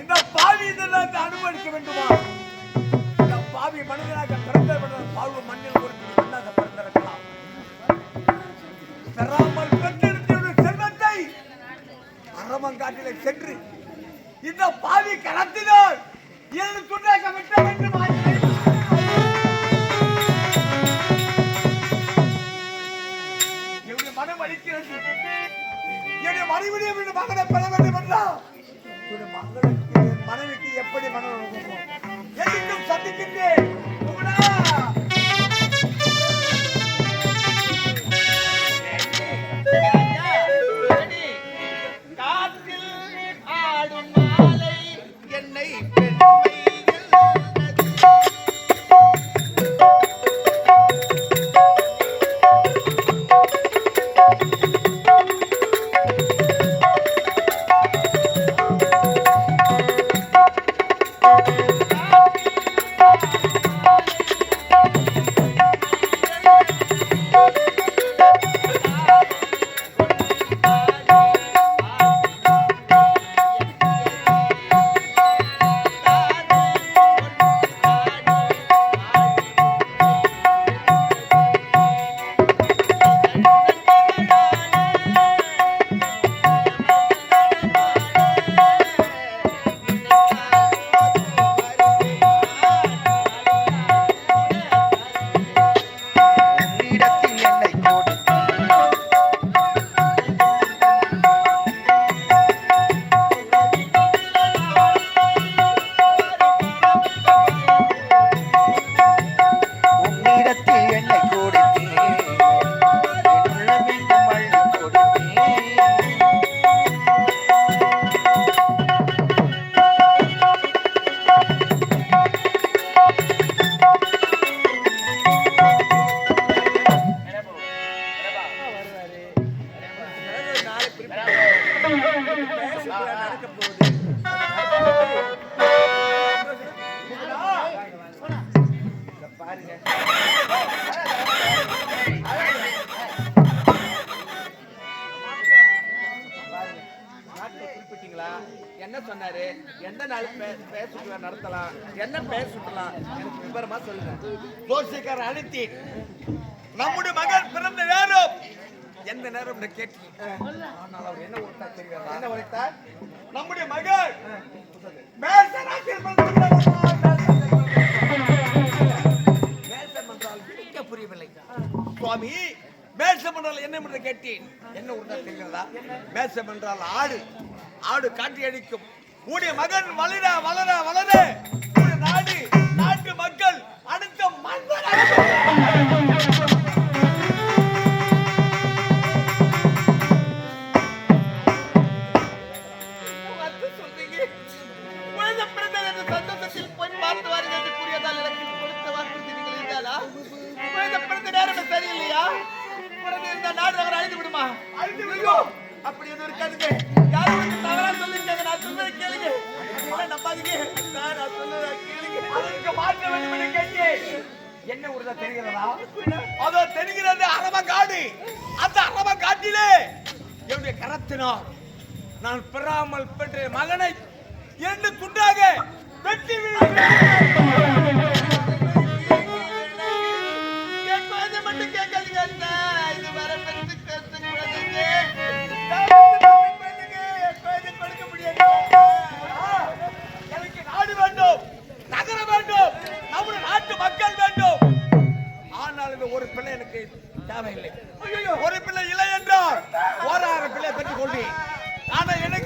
இந்த பாவி இதெல்லாம் அனுபவிக்க வேண்டுமா? இந்த பாவி மனிதனாக பிறந்த பாவு மண்ணில் ஒரு பிடி மண்ணாக பிறந்திருக்கலாம். பெறாமல் பெற்றெடுத்த செல்வத்தை அறமங்காட்டிலே சென்று இந்த பாவி கடத்தினால் இரண்டு துண்டாக விட்ட வேண்டும்? குறிப்பிட்டீங்களா என்ன சொன்னாரு? எந்த நாள் பே- பேர் சுற்றுலா நடத்தலாம்? என்ன பேர் சுற்றலாம்? எனக்கு விவரமா சொல்லுங்க. ஜோசியக்காரர் அழுத்தி நம்முடைய மகன் பிறந்த நேரம். எந்த நேரம் கேட்டு ஆனால் அவர் என்ன ஒருத்தா தெரிகிறதா என்ன உரைத்தார்? நம்முடைய மகன் மேசராசியில் பிறந்திருக்கிறார். மேசம் என்ன கேட்டேன். என்ன உண்டா தெரிகிறதா மேசம் என்றால் ஆடு. ஆடு காட்டி அடிக்கும். உடைய மகன் வளர வளர வளர. நாடு நாட்டு மக்கள் அடுத்த மன்னர் இந்த நாடு அவர் அழிந்து விடுமா? அழிந்து விடுவோம். அப்படி எதுவும் இருக்காதுங்க. யாரும் தவறா சொல்லிருக்காங்க நான் சொல்றதை கேளுங்க. நம்பாதீங்க. நான் சொல்றதை கேளுங்க. அதற்கு மாற்ற வேண்டும் கேட்டேன். என்ன உறுதா தெரிகிறதா? அதோ தெரிகிறது அரவ காடு அந்த அரவ காட்டிலே என்னுடைய கரத்தினால் நான் பெறாமல் பெற்ற மகனை இரண்டு துண்டாக வெட்டி விழுகிறேன். மட்டும் கேட்காதீங்க எனக்கு தேவையில்லை. ஒரு பிள்ளை இல்லை என்றால் ஓராயிரம் பிள்ளை பெற்றுக் கொள்வேன் ஆனால் எனக்கு